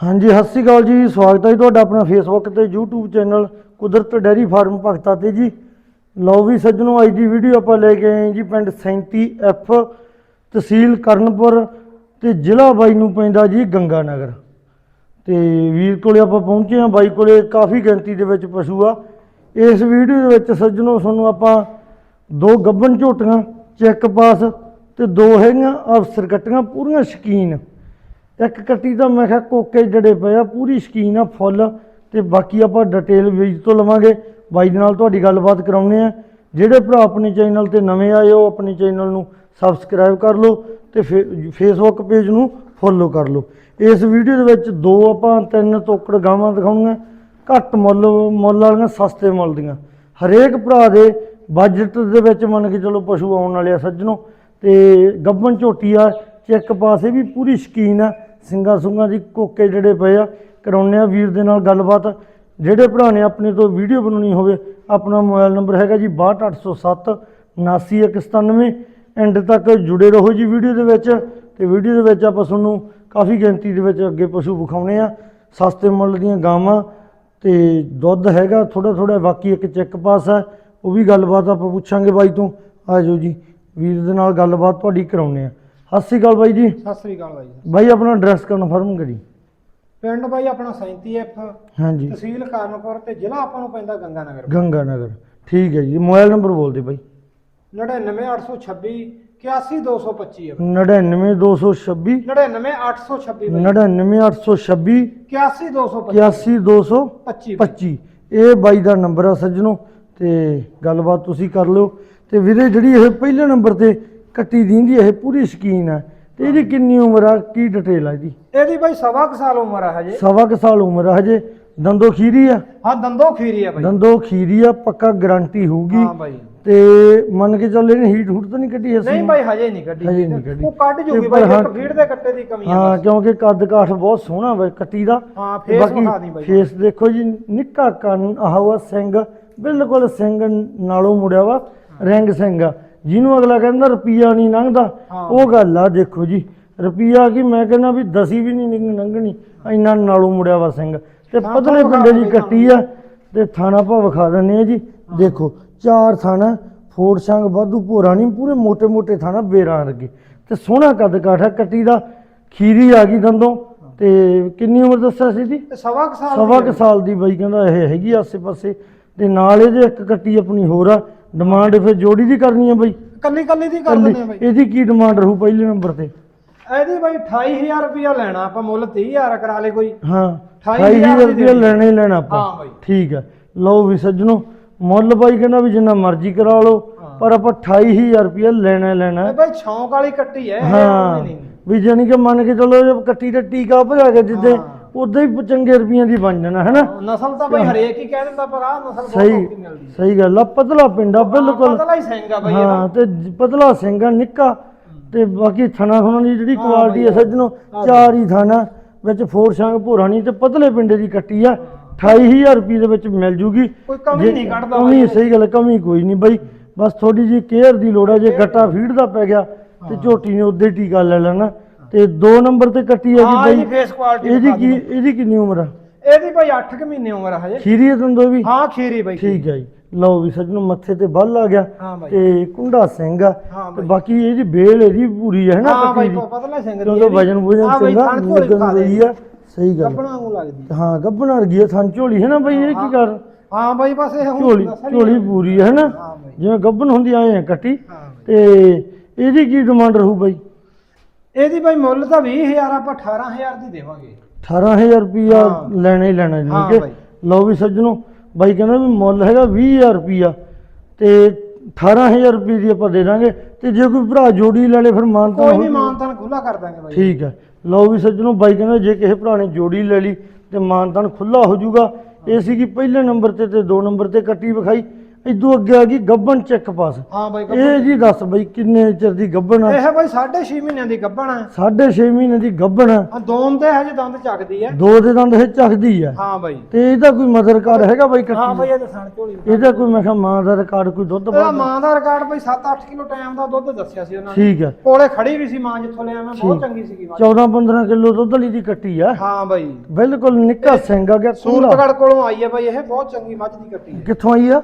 ਹਾਂਜੀ, ਸਤਿ ਸ਼੍ਰੀ ਅਕਾਲ ਜੀ। ਸਵਾਗਤ ਹੈ ਜੀ ਤੁਹਾਡਾ ਆਪਣਾ ਫੇਸਬੁੱਕ ਤੇ YouTube channel Kudrat dairy farm Bhagta ਤੇ ਜੀ। ਲਓ ਵੀ ਸੱਜਣੋ, ਅੱਜ ਦੀ ਵੀਡੀਓ ਆਪਾਂ ਲੈ ਕੇ ਆਏ ਜੀ ਪਿੰਡ 37F ਤਹਿਸੀਲ ਕਰਨਪੁਰ ਤੇ ਜ਼ਿਲ੍ਹਾ ਬਾਈ ਨੂੰ ਪੈਂਦਾ ਜੀ ਗੰਗਾ ਨਗਰ ਤੇ ਵੀਰ ਕੋਲੇ ਆਪਾਂ ਪਹੁੰਚੇ ਹਾਂ, ਬਾਈ ਕੋਲੇ ਕਾਫੀ ਗਿਣਤੀ ਦੇ ਵਿੱਚ ਪਸ਼ੂ ਆ। ਇਸ ਵੀਡੀਓ ਦੇ ਵਿੱਚ ਸੱਜਣੋ, ਤੁਹਾਨੂੰ ਆਪਾਂ ਦੋ ਗੱਬਨ ਝੋਟੀਆਂ, ਚੈੱਕ ਪਾਸ ਤੇ ਦੋ ਹੈਗੀਆਂ, ਅਫਸਰ ਕੱਟੀਆਂ, ਪੂਰੀਆਂ ਸ਼ਕੀਨ। ਇੱਕ ਕੱਟੀ ਤਾਂ ਮੈਂ ਕਿਹਾ ਕੋਕੇ ਜੜੇ ਪਏ ਆ, ਪੂਰੀ ਸ਼ਕੀਨ ਆ, ਫੁੱਲ ਤੇ ਬਾਕੀ ਆਪਾਂ ਡਿਟੇਲ ਵੀਜ ਤੋਂ ਲਵਾਂਗੇ। ਬਾਈ ਦੇ ਨਾਲ ਤੁਹਾਡੀ ਗੱਲਬਾਤ ਕਰਾਉਣੇ ਆ। ਜਿਹੜੇ ਭਰਾ ਆਪਣੇ ਚੈਨਲ ਤੇ ਨਵੇਂ ਆਏ ਹੋ, ਆਪਣੇ ਚੈਨਲ ਨੂੰ ਸਬਸਕ੍ਰਾਈਬ ਕਰ ਲਓ ਤੇ ਫੇਸਬੁੱਕ ਪੇਜ ਨੂੰ ਫੋਲੋ ਕਰ ਲਓ। ਇਸ ਵੀਡੀਓ ਦੇ ਵਿੱਚ ਦੋ ਆਪਾਂ ਤਿੰਨ ਤੋਕੜ ਗਾਵਾਂ ਦਿਖਾਉਣੀਆਂ। ਘੱਟ ਮੁੱਲ ਮੁੱਲ ਵਾਲੀਆਂ, ਸਸਤੇ ਮੁੱਲ ਦੀਆਂ। ਹਰੇਕ ਭਰਾ ਦੇ ਬਜਟ ਦੇ ਵਿੱਚ ਮੰਨ ਕੇ ਚਲੋ ਪਸ਼ੂ ਆਉਣ ਵਾਲੇ ਆ ਸੱਜਣੋ। ਤੇ ਗੱਬਨ ਝੋਟੀ ਆ ਚੈੱਕ ਪਾਸੇ ਵੀ ਪੂਰੀ ਸ਼ਕੀਨ ਆ ਸਿੰਗਾ ਸੁੰਗਾ ਦੀ ਕੋਕੇ ਜਿਹੜੇ ਪਏ ਆ ਕਰਾਉਣੇ ਆ ਵੀਰ ਦੇ ਨਾਲ ਗੱਲਬਾਤ। ਜਿਹੜੇ ਭਰਾ ਨੇ ਆਪਣੇ ਤੋਂ ਵੀਡੀਓ ਬਣਾਉਣੀ ਹੋਵੇ, ਆਪਣਾ ਮੋਬਾਈਲ ਨੰਬਰ ਹੈਗਾ ਜੀ 62807 79197 ਐਂਡ ਤੱਕ ਜੁੜੇ ਰਹੋ ਜੀ ਵੀਡੀਓ ਦੇ ਵਿੱਚ। ਤੇ ਵੀਡੀਓ ਦੇ ਵਿੱਚ ਆਪਾਂ ਤੁਹਾਨੂੰ ਕਾਫੀ ਗਿਣਤੀ ਦੇ ਵਿੱਚ ਅੱਗੇ ਪਸ਼ੂ ਵਿਖਾਉਣੇ ਆ। ਸਸਤੇ ਮੁੱਲ ਦੀਆਂ ਗਾਵਾਂ ਤੇ ਦੁੱਧ ਹੈਗਾ ਥੋੜਾ ਥੋੜਾ ਬਾਕੀ ਇੱਕ ਚੈੱਕ ਪਾਸ ਹੈ ਉਹ ਵੀ ਗੱਲਬਾਤ ਆਪਾਂ ਪੁੱਛਾਂਗੇ ਬਾਈ ਤੋਂ। ਆ ਜਾਓ ਜੀ, ਵੀਰ ਦੇ ਨਾਲ ਗੱਲਬਾਤ ਤੁਹਾਡੀ ਕਰਾਉਣੇ ਆ। ਸਤਿ ਸ਼੍ਰੀ ਅਕਾਲ ਬਾਈ ਜੀ। ਸਤਿ ਸ੍ਰੀ ਅਕਾਲ ਬਾਈ ਜੀ। ਬਾਈ ਆਪਣਾ ਐਡਰੈਸ ਕਨਫਰਮ ਕਰੀ। ਪਿੰਡ ਬਾਈ ਆਪਣਾ 37F ਹਾਂਜੀ। ਤਹਿਸੀਲ ਕਾਰਨਪੁਰ ਤੇ ਜ਼ਿਲ੍ਹਾ ਆਪਾਂ ਨੂੰ ਪੈਂਦਾ ਗੰਗਾ ਨਗਰ ਗੰਗਾ ਨਗਰ ਠੀਕ ਹੈ ਜੀ ਮੋਬਾਈਲ ਨੰਬਰ ਬੋਲ ਦੇ ਬਾਈ। 99826 81225 ਹੈ 99226 99826 ਬਾਈ 99826 81225 81225 25 ਇਹ ਬਾਈ ਦਾ ਨੰਬਰ ਆ ਸੱਜਣੋ ਤੇ ਗੱਲਬਾਤ ਤੁਸੀਂ ਕਰ ਲਿਓ। ਤੇ ਵੀਰੇ ਜਿਹੜੀ ਇਹ ਪਹਿਲੇ ਨੰਬਰ ਤੇ ਕੱਟੀ ਦਿੰਦੀ ਇਹ ਪੂਰੀ ਸ਼ਕੀਨ ਆ ਤੇ ਇਹਦੀ ਕਿੰਨੀ ਉਮਰ ਆ? ਕੀ ਡਿਟੇਲ ਆ ਇਹਦੀ? ਇਹਦੀ ਬਾਈ ਸਵਾ ਕੁ ਸਾਲ ਉਮਰ ਆ ਹਜੇ। ਸਵਾ ਕੁ ਸਾਲ ਉਮਰ ਆ ਹਜੇ। ਦੰਦੋ ਖੀਰੀ ਆ? ਹਾਂ ਦੰਦੋ ਖੀਰੀ ਆ ਬਾਈ। ਦੰਦੋ ਖੀਰੀ ਆ ਪੱਕਾ ਗਾਰੰਟੀ ਹੋਊਗੀ। ਹਾਂ ਬਾਈ। ਤੇ ਮੰਨ ਕੇ ਚੱਲ ਇਹਨੇ ਹੀਟ ਹੂਟ ਤਾਂ ਨਹੀਂ ਕੱਢੀ ਅਸੀਂ? ਨਹੀਂ ਬਾਈ ਹਜੇ ਨਹੀਂ ਕੱਢੀ। ਹਜੇ ਨਹੀਂ ਕੱਢੀ। ਉਹ ਕੱਢ ਜੂਗੀ ਬਾਈ ਇੱਕ ਹਾਂ- ਫੀਡ ਦੇ ਕੱਟੇ ਦੀ ਕਮੀ ਆ ਹਾਂ ਬਸ। ਕਿਉਂਕਿ ਕੱਦ ਕਾਠ ਬਹੁਤ ਸੋਹਣਾ ਵਾ ਕੱਟੀ ਦਾ। ਹਾਂ ਬਾਕੀ ਵਿਖਾ ਦੀ ਬਾਈ। ਫੇਸ ਦੇਖੋ ਜੀ ਨਿੱਕਾ ਕੰਨ ਆਹ ਵਾ ਸਿੰਘ ਬਿਲਕੁਲ ਸਿੰਘ ਨਾਲੋਂ ਮੁੜਿਆ ਵਾ ਰਿੰਗ ਸਿੰਘ। ਆ ਜਿਹਨੂੰ ਅਗਲਾ ਕਹਿੰਦਾ ਰੁਪਈਆ ਨਹੀਂ ਲੰਘਦਾ ਉਹ ਗੱਲ ਆ ਦੇਖੋ ਜੀ ਰੁਪਈਆ ਕੀ ਮੈਂ ਕਹਿੰਦਾ ਵੀ ਦਸੀ ਵੀ ਨਹੀਂ ਲੰਘਣੀ ਇੰਨਾ ਨਾਲੋਂ ਮੁੜਿਆ ਵਾ ਸਿੰਘ। ਤੇ ਪਤਲੇ ਭਾਵ ਪਿੰਡੇ ਦੀ ਕੱਟੀ ਆ ਤੇ ਥਾਣਾ ਭਾ ਵਿਖਾ ਦਿੰਨੇ ਆ ਜੀ। ਦੇਖੋ ਚਾਰ ਥਾਣਾ ਫੋੜ ਸੰਗ ਵਾਧੂ ਭੋਰਾ ਨਹੀਂ ਪੂਰੇ ਮੋਟੇ ਮੋਟੇ ਥਾਣਾ ਬੇਰਾਂ ਲੱਗੇ ਤੇ ਸੋਹਣਾ ਕੱਦ ਕਾਠਾ ਕੱਟੀ ਦਾ ਖੀਰੀ ਆ ਗਈ ਦੰਦੋਂ। ਤੇ ਕਿੰਨੀ ਉਮਰ ਦੱਸਿਆ ਸੀ ਜੀ? ਸਵਾ ਕੁ ਸਾਲ ਸਵਾ ਦੀ ਕੁ ਸਾਲ ਦੀ ਬਾਈ ਕਹਿੰਦਾ ਇਹ ਹੈਗੀ ਆਸੇ ਪਾਸੇ ਤੇ ਨਾਲ ਇਹਦੇ ਇੱਕ ਕੱਟੀ ਆਪਣੀ ਹੋਰ ਆ ਡਿਮਾਂਡ ਫਿਰ ਜੋੜੀ ਦੀ ਕਰਨੀ ਆ ਬਾਈ ਕੱਲੀ ਕੱਲੀ ਦੀ ਕਰ ਦਿੰਦੇ ਆ ਬਾਈ ਇਹਦੀ ਕੀ ਡਿਮਾਂਡ ਰਹੂ ਪਹਿਲੇ ਨੰਬਰ ਤੇ ਇਹਦੀ ਬਾਈ 28000 ਰੁਪਇਆ ਲੈਣਾ ਆਪਾਂ ਮੁੱਲ 30000 ਕਰਾ ਲੇ ਕੋਈ ਹਾਂ 28,000 28000 ਦੀ ਰੁਪਏ ਦੇਣੀ। ਲੈਣਾ ਹੀ ਲੈਣਾ ਆਪਾਂ ਹਾਂ ਬਾਈ। ਠੀਕ ਹੈ ਲਓ ਵੀ ਸੱਜਣੋ ਮੁੱਲ ਬਾਈ ਕਹਿੰਦਾ ਵੀ ਜਿੰਨਾ ਮਰਜ਼ੀ ਕਰਾ ਲਓ। ਪਰ ਆਪਾਂ 28000 ਰੁਪਏ ਲੈਣਾ ਹੀ ਲੈਣਾ। ਬਾਈ ਸ਼ੌਂਕ ਵਾਲੀ ਕੱਟੀ ਇਹ ਹਾਂ ਵੀ ਜਾਨੀ ਕਿ ਮੰਨ ਕੇ ਚਲੋ ਜੇ ਕੱਟੀ ਤੇ ਟੀਕਾ ਭਜਾ ਕੇ ਜਿੱਦੇ। ਉਦਾਂ ਹੀ ਚੰਗੇ ਰੁਪਈਆਂ ਦੀ ਬਣ ਜਾਣਾ ਹੈਨਾ? ਨਸਲ ਤਾਂ ਬਾਈ ਹਰੇਕ ਹੀ ਕਹਿ ਦਿੰਦਾ ਪਰ ਆਹ ਨਸਲ ਬਹੁਤ ਸਹੀ ਔਖੀ ਮਿਲਦੀ ਸਹੀ ਗੱਲ ਆ ਪਤਲਾ ਪਿੰਡਾ ਬਿਲਕੁਲ। ਪਤਲਾ ਹੀ ਸਿੰਘ ਆ ਬਾਈ ਹਾਂ ਤੇ ਪਤਲਾ ਸਿੰਘ ਆ ਨਿੱਕਾ। ਤੇ ਬਾਕੀ ਥਣਾ ਥਣਾ ਦੀ ਜਿਹੜੀ ਕੁਆਲਿਟੀ ਹੈ ਬਾਈ, ਸੱਜਣੋ ਚਾਰ ਹੀ ਥਾਣਾ ਵਿੱਚ ਫੋਰ ਸ਼ੰਗ ਭੋਰਾ ਨਹੀਂ ਤੇ ਪਤਲੇ ਪਿੰਡੇ ਦੀ ਕੱਟੀ ਆ। 28000 ਰੁਪਏ ਦੇ ਵਿੱਚ ਮਿਲ ਜੂਗੀ। ਕੋਈ ਕਮੀ ਨਹੀਂ ਕੱਢਦਾ ਕਮੀ। ਸਹੀ ਗੱਲ ਕਮੀ ਕੋਈ ਨਹੀਂ ਬਾਈ। ਬਸ ਥੋੜੀ ਜੀ ਕੇਅਰ ਦੀ ਲੋੜ ਹੈ ਜੇ ਗੱਟਾ ਫੀਡ ਦਾ ਪੈ ਗਿਆ ਤੇ ਝੋਟੀ ਨੇ ਉਦੋਂ ਟੀਕਾ ਲੈ ਲੈਣਾ। ਤੇ 2 ਨੰਬਰ ਤੇ ਕੱਟੀ ਹੈ ਜੀ ਹਾਂ ਬਾਈ। ਫੇਸ ਕੁਆਲਿਟੀ ਇਹਦੀ ਕੀ ਇਹਦੀ ਕਿੰਨੀ ਉਮਰ ਆ? ਇਹਦੀ ਬਾਈ 8 ਕੁ ਮਹੀਨੇ ਉਮਰ ਆ ਹਜੇ। ਖੀਰੀ ਹੈ ਦੰਦੋ ਵੀ ਹਾਂ ਖੀਰੀ ਬਾਈ ਠੀਕ ਹੈ ਜੀ। ਲਓ ਵੀ ਸੱਜਣੋ ਮੱਥੇ ਤੇ ਬੱਲ ਆ ਗਿਆ ਤੇ ਕੁੰਡਾ ਸਿੰਘ ਆ। ਤੇ ਬਾਕੀ ਇਹਦੀ ਬੇਲ ਇਹਦੀ ਪੂਰੀ ਹੈ ਨਾ ਹਾਂ ਬਾਈ ਪਤਲਾ ਸਿੰਘ ਦੀ ਕਿਉਂਕਿ ਇਹਦੀ। ਵਜਨ ਵਜਨ ਖਾ ਦੇ। ਰਹੀ ਆ। ਸਹੀ ਗੱਲ ਕੱਪਣਾ ਨੂੰ ਲੱਗਦੀ ਹਾਂ ਗੱਬਣਾ ਵਰਗੀ ਆ ਥਣ ਝੋਲੀ ਹੈ ਨਾ ਬਈ ਇਹ ਕੀ ਕਰ? ਹਾਂ ਬਾਈ ਬਸ ਇਹ ਝੋਲੀ ਝੋਲੀ। ਪੂਰੀ ਹੈ ਨਾ? ਜਿਵੇਂ ਗੱਬਣ ਹੁੰਦੀ ਆਏ ਆ ਕੱਟੀ। ਤੇ ਇਹਦੀ ਕੀ ਡਿਮਾਂਡ ਰਹੂ ਬਈ? ਇਹਦੀ ਬਾਈ ਮੁੱਲ ਤਾਂ 20000 ਆਪਾਂ 18000 ਦੀ ਦੇਵਾਂਗੇ। 18000 ਰੁਪਿਆ ਹਾਂ। ਲੈਣਾ ਹੀ ਲੈਣਾ ਜੀ ਕਿ ਬਾਈ। ਲਓ ਵੀ ਸੱਜਣੋ ਬਾਈ ਕਹਿੰਦਾ ਵੀ ਮੁੱਲ ਹੈਗਾ 20000 ਰੁਪਿਆ ਤੇ 18000 ਰੁਪਏ ਦੀ ਆਪਾਂ ਦੇ ਦਾਂਗੇ ਤੇ ਜੇ ਕੋਈ ਭਰਾ ਜੋੜੀ ਲੈ ਲੇ ਫਿਰ ਮਾਨਤਾ ਕੋਈ ਨਹੀਂ ਮਾਨਤਨ ਖੁੱਲਾ ਕਰ ਦਾਂਗੇ ਬਾਈ। ਠੀਕ ਹੈ। ਲਓ ਵੀ ਸੱਜਣੋ ਬਾਈ ਕਹਿੰਦਾ ਜੇ ਕਿਸੇ ਭਰਾ ਨੇ ਜੋੜੀ ਲੈ ਲਈ ਤੇ ਮਾਨਤਾਨ ਖੁੱਲਾ ਹੋ ਜਾਊਗਾ ਇਹ ਸੀ ਕਿ ਪਹਿਲੇ ਨੰਬਰ ਤੇ ਤੇ ਦੋ ਨੰਬਰ ਤੇ ਕੱਟੀ ਵਿਖਾਈ। ਇਦੋਂ ਅੱਗੇ ਆ ਗਈ ਗੱਬਨ ਚੈੱਕ ਪਾਸ। ਹਾਂ ਬਾਈ ਇਹ ਜੀ ਦੱਸ ਬਈ ਕਿੰਨੇ ਚਿਰ ਦੀ ਗੱਬਨ ਆ? ਇਹ ਬਾਈ 6.5 ਮਹੀਨਿਆਂ ਦੀ ਗੱਭਣ ਹੈ ਸਾਢੇ 6 ਮਹੀਨੇ ਦੀ ਗੱਬਨ ਆ। ਆ ਦੋਨ ਤੇ ਹਜੇ ਦੰਦ ਚੱਕਦੀ ਹੈ ਦੋ ਦੇ ਦੰਦ ਇਹ ਚੱਕਦੀ ਆ। ਹਾਂ ਬਾਈ। ਤੇ ਇਹਦਾ ਕੋਈ ਮਦਰ ਕਾਰਡ ਹੈਗਾ ਬਾਈ ਹਾਂ ਕੱਟੀ ਬਾਈ ਇਹ ਦਸਾਣ ਝੋਲੀ ਇਹਦਾ ਕੋਈ ਮੈਂ ਕਿਹਾ ਮਾਂ ਦਾ ਰਿਕਾਰਡ ਕੋਈ ਦੁੱਧ ਵੱਧ ਮਾਂ ਦਾ ਰਿਕਾਰਡ ਬਾਈ 7-8 ਕਿਲੋ ਟਾਈਮ ਦਾ ਦੁੱਧ ਦੱਸਿਆ ਸੀ ਉਹਨਾਂ ਨੇ। ਠੀਕ ਹੈ ਕੋਲੇ ਖੜੀ ਵੀ ਸੀ ਮਾਂ ਜਿੱਥੋਂ ਲਿਆ ਮੈਂ ਬਹੁਤ। ਚੰਗੀ ਸੀਗੀ ਮੱਝ 14 15 ਕਿਲੋ ਦੁੱਧ ਵਾਲੀ ਦੀ ਕੱਟੀ ਆ। ਹਾਂ ਬਾਈ। ਬਿਲਕੁਲ ਨਿੱਕਾ ਸਿੰਘ ਆ ਗਿਆ ਸੂਰਤਗੜ ਕੋਲੋਂ ਆਈ ਹੈ ਬਾਈ ਇਹ ਬਹੁਤ ਚੰਗੀ ਮੱਝ ਦੀ ਕੱਟੀ ਹੈ ਕਿੱਥੋਂ ਆਈ ਆ?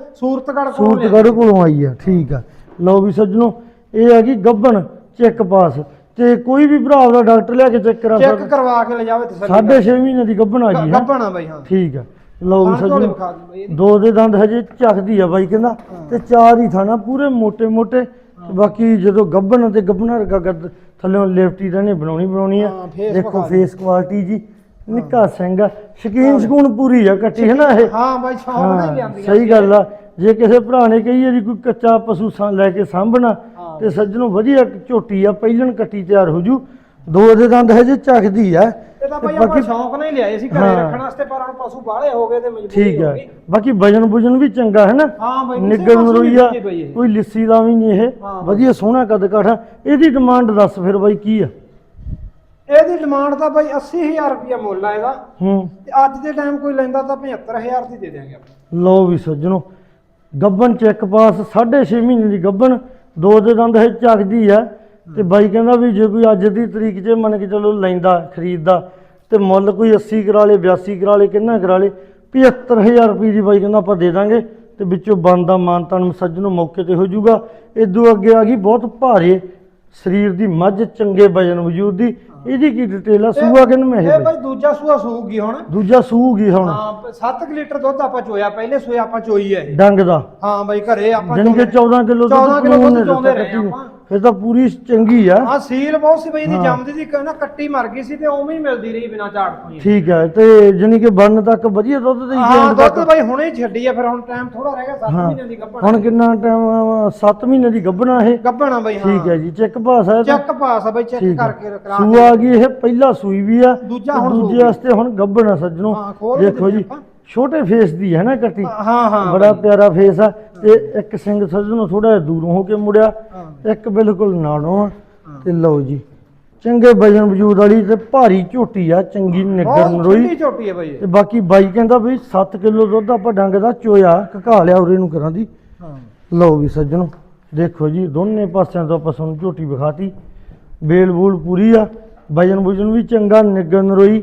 ਸੂਰਤਗੜ ਕੋਲ ਕੋਲੋਂ ਆਈ ਆ ਠੀਕ ਆ। ਲਓ ਵੀ ਸੱਜਣੋ ਇਹ ਆ ਕਿ ਗੱਬਣ ਚੈੱਕ ਪਾਸ। ਤੇ ਕੋਈ ਵੀ ਭਰਾ ਦਾ ਡਾਕਟਰ ਲਿਆ ਕੇ ਚੈੱਕ ਕਰਾ ਚੈੱਕ ਕਰਵਾ ਕੇ ਲਿਜਾਵੇ ਤਸੱਲੀ ਸਾਢੇ 6 ਮਹੀਨੇ ਦੀ ਗੱਬਣ ਆ ਗਈ ਹੈ? ਗੱਪਣਾ ਬਾਈ ਹਾਂ। ਠੀਕ ਆ। ਲਓ ਵੀ ਸੱਜਣੋ ਦੋ ਦੇ ਦੰਦ ਹਜੇ ਚੱਕਦੀ ਆ ਬਾਈ ਕਹਿੰਦਾ ਤੇ ਚਾਰ ਹੀ ਥਾਣਾ ਪੂਰੇ ਮੋਟੇ ਮੋਟੇ। ਬਾਕੀ ਜਦੋਂ ਗੱਭਣ ਤੇ ਗੱਬਣਾ ਵਰਗਾ ਗੱਦ ਥੱਲੇੋਂ ਲੇਫਟੀ ਦਾ ਨੇ ਬਣਾਉਣੀ ਬਣਾਉਣੀ ਆ। ਦੇਖੋ ਫੇਸ ਕੁਆਲਿਟੀ ਜੀ ਨਿੱਕਾ ਸਿੰਘ ਸ਼ਕੀਨ ਸ਼ਕੂਨ ਪੂਰੀ ਆ ਕੱਟੀ ਹੈ ਨਾ ਇਹ? ਹਾਂ ਬਾਈ ਸ਼ੌਂਕ ਨਾਲ ਹੀ ਹਾਂ, ਸਹੀ ਗੱਲ ਆ। ਜੇ ਕਿਸੇ ਭਰਾ ਨੇ ਕਹੀ ਵਾਰੀ ਕੋਈ ਕੱਚਾ ਪਸ਼ੂ ਸਾਂ ਲੈ ਕੇ ਸਾਂਭਣਾ ਹਾਂ। ਤੇ ਸੱਜਣੋਂ ਵਧੀਆ ਝੋਟੀ ਆ ਪਹਿਲਣ ਕੱਟੀ ਤਿਆਰ ਹੋ ਜੂ। ਦੋ ਦੇ ਦੰਦ ਹਜੇ ਚੱਕਦੀ ਆ। ਇਹ ਤਾਂ ਬਾਈ ਤੇ ਆਪਾਂ ਸ਼ੌਂਕ ਨਾਲ ਹੀ ਲਿਆਏ ਸੀ ਘਰੇ ਹਾਂ। ਰੱਖਣ ਵਾਸਤੇ ਪਰ ਹੁਣ ਪਸ਼ੂ ਬਾਹਲੇ ਹੋ ਗਏ ਤੇ ਮਜਬੂਰੀ ਠੀਕ ਹੋ ਹੈ ਗਈ। ਬਾਕੀ ਵਜਨ ਵੁਜਨ ਵੀ ਚੰਗਾ ਹੈ ਨਾ? ਹਾਂ ਬਾਈ ਇਹ। ਕੋਈ ਲਿੱਸੀ ਦਾ ਵੀ ਨਹੀਂ ਇਹ। ਹਾਂ। ਵਧੀਆ ਸੋਹਣਾ ਕੱਦ ਕਾਠਾ। ਇਹਦੀ ਡਿਮਾਂਡ ਦੱਸ ਫਿਰ ਬਾਈ ਕੀ ਆ? ਇਹਦੀ ਡਿਮਾਂਡ ਤਾਂ ਬਾਈ 80000 ਰੁਪਇਆ ਮੁੱਲ ਆ ਇਹਦਾ। ਹੂੰ। ਤੇ ਅੱਜ ਦੇ ਟਾਈਮ ਕੋਈ ਲੈਂਦਾ ਤਾਂ 75000 ਦੀ ਦੇ ਦਿਆਂਗੇ ਆਪਾਂ। ਲਓ ਵੀ ਸੱਜਣੋ ਗੱਬਨ ਚੈੱਕ ਪਾਸ 6.5 ਮਹੀਨੇ ਦੀ ਗੱਬਨ ਦੋ ਦੇ ਦੰਦ ਹੈ ਚੱਕਦੀ ਆ। ਤੇ ਬਾਈ ਕਹਿੰਦਾ ਵੀ ਜੇ ਕੋਈ ਅੱਜ ਦੀ ਤਰੀਕ 'ਚ ਮੰਨ ਕੇ ਚਲੋ ਲੈਂਦਾ, ਖਰੀਦਦਾ, ਤੇ ਮੁੱਲ ਕੋਈ 80 ਕਰਾ ਲੇ 82 ਕਰਾ ਲੇ, ਕਿੰਨਾ ਕਰਾ ਲੇ 75000 ਰੁਪਏ ਦੀ ਬਾਈ ਕਹਿੰਦਾ ਆਪਾਂ ਦੇ ਦਾਂਗੇ। ਤੇ ਵਿੱਚੋਂ ਬਣਦਾ ਮਾਨਤਾਨ ਨੂੰ ਮੌਕੇ ਤੇ ਹੋ ਜਾਊਗਾ। ਇਦੋਂ ਅੱਗੇ ਆ ਗਈ ਬਹੁਤ ਭਾਰੇ ਸਰੀਰ ਦੀ ਮੱਝ, ਚੰਗੇ ਵਜਨ ਵਜੂਦ ਦੀ। ਇਹਦੀ ਕੀ ਡਿਟੇਲ ਆ? ਸੂਆ ਕਿੰਨ ਇਹ ਇਹ ਬਾਈ? ਬਾਈ ਦੂਜਾ ਸੂਆ ਸੂਗੀ ਹੁਣ। ਦੂਜਾ ਸੂਗੀ ਹੁਣ। ਹਾਂ 7 ਲੀਟਰ ਦੁੱਧ ਆਪਾਂ ਚੋਇਆ ਪਹਿਲੇ ਸੂਏ ਆਪਾਂ ਚੋਈ ਹੈ ਇਹ। ਡੰਗ ਦਾ। ਹਾਂ ਬਾਈ ਘਰੇ ਆਪਾਂ ਜਾਣੀ ਕਿ 14 ਕਿਲੋ 14 ਕਿਲੋ ਦੁੱਧ ਚੋਂਦੇ ਰਹੇ। ਆਪਾਂ। ਫਿਰ ਤਾਂ ਪੂਰੀ ਚੰਗੀ ਆ। ਹਾਂ ਸੀਲ ਬਹੁਤ ਸੀ ਬਈ ਇਹਦੀ। ਜੰਮਦੀ ਦੀ ਕਹਿੰਦਾ ਕੱਟੀ ਮਰ ਗਈ ਸੀ ਤੇ ਉਵੇਂ ਹੀ ਮਿਲਦੀ ਰਹੀ ਬਿਨਾ ਝਾੜ ਤੋਂ ਹੀ। ਠੀਕ ਹੈ ਤੇ ਜਾਣੀ ਕਿ ਬੰਨ ਤੱਕ ਵਧੀਆ ਦੁੱਧ ਦੇ ਹਾਂ ਦੁੱਧ ਬਾਈ ਹੁਣੇ ਹੀ ਛੱਡੀ ਆ ਫਿਰ ਹੁਣ ਟਾਈਮ ਥੋੜਾ ਰਹਿ ਗਿਆ 7 ਹਾਂ। ਮਹੀਨਿਆਂ ਦੀ ਗੱਭਣ ਹੁਣ ਕਿੰਨਾ ਟਾਈਮ 7 ਮਹੀਨੇ ਦੀ ਗੱਭਣਾ ਇਹ? ਗੱਭਣਾ ਬਾਈ ਹਾਂ। ਠੀਕ ਹੈ ਜੀ ਚੈੱਕ ਪਾਸ ਹੈ। ਚੈੱਕ ਪਾਸ ਆ ਬਾਈ ਚੈੱਕ ਕਰਕੇ ਕਰਾ ਸੂਆ ਗਈ ਇਹ ਪਹਿਲਾ ਸੂਈ ਵੀ ਆ ਦੂਜਾ ਹੁਣ ਦੂਜੇ। ਵਾਸਤੇ ਹੁਣ ਗੱਭਣਾ ਸੱਜਣੋ। ਦੇਖੋ ਜੀ। ਛੋਟੇ ਫੇਸ ਦੀ ਹੈ ਨਾ ਕੱਟੀ। ਹਾਂ ਹਾਂ। ਬੜਾ। ਪਿਆਰਾ ਫੇਸ ਆ। ਤੇ ਇੱਕ ਸਿੰਘ ਸੱਜਣੋ ਥੋੜਾ ਜਿਹਾ ਦੂਰੋਂ ਹੋ ਕੇ ਮੁੜਿਆ ਇੱਕ ਬਿਲਕੁਲ ਨਾਲੋਂ ਆ। ਤੇ ਲਓ ਜੀ ਚੰਗੇ ਵਜਨ ਵਜੂਦ ਵਾਲੀ ਤੇ ਭਾਰੀ ਝੋਟੀ ਆ ਚੰਗੀ ਨਿੱਗਰ ਨਰੋਈ। ਛੋਟੀ ਝੋਟੀ ਹੈ ਬਾਈ ਇਹ। ਤੇ ਬਾਕੀ ਬਾਈ ਕਹਿੰਦਾ ਵੀ 7 ਕਿਲੋ ਦੁੱਧ ਆਪਾਂ ਡੰਗ ਦਾ ਚੋਇਆ ਘਕਾ ਲਿਆ ਉਰੇ ਨੂੰ ਕਰਾਂ ਦੀ। ਹਾਂ। ਲਓ ਵੀ ਸੱਜਣੋ ਦੇਖੋ ਜੀ ਦੋਨੇ ਪਾਸਿਆਂ ਤੋਂ ਆਪਾਂ ਤੁਹਾਨੂੰ ਝੋਟੀ ਵਿਖਾਤੀ। ਬੇਲ ਬੂਲ ਪੂਰੀ ਆ ਵਜਨ ਵੁਜਨ ਵੀ ਚੰਗਾ ਨਿੱਗਰ ਨਰੋਈ।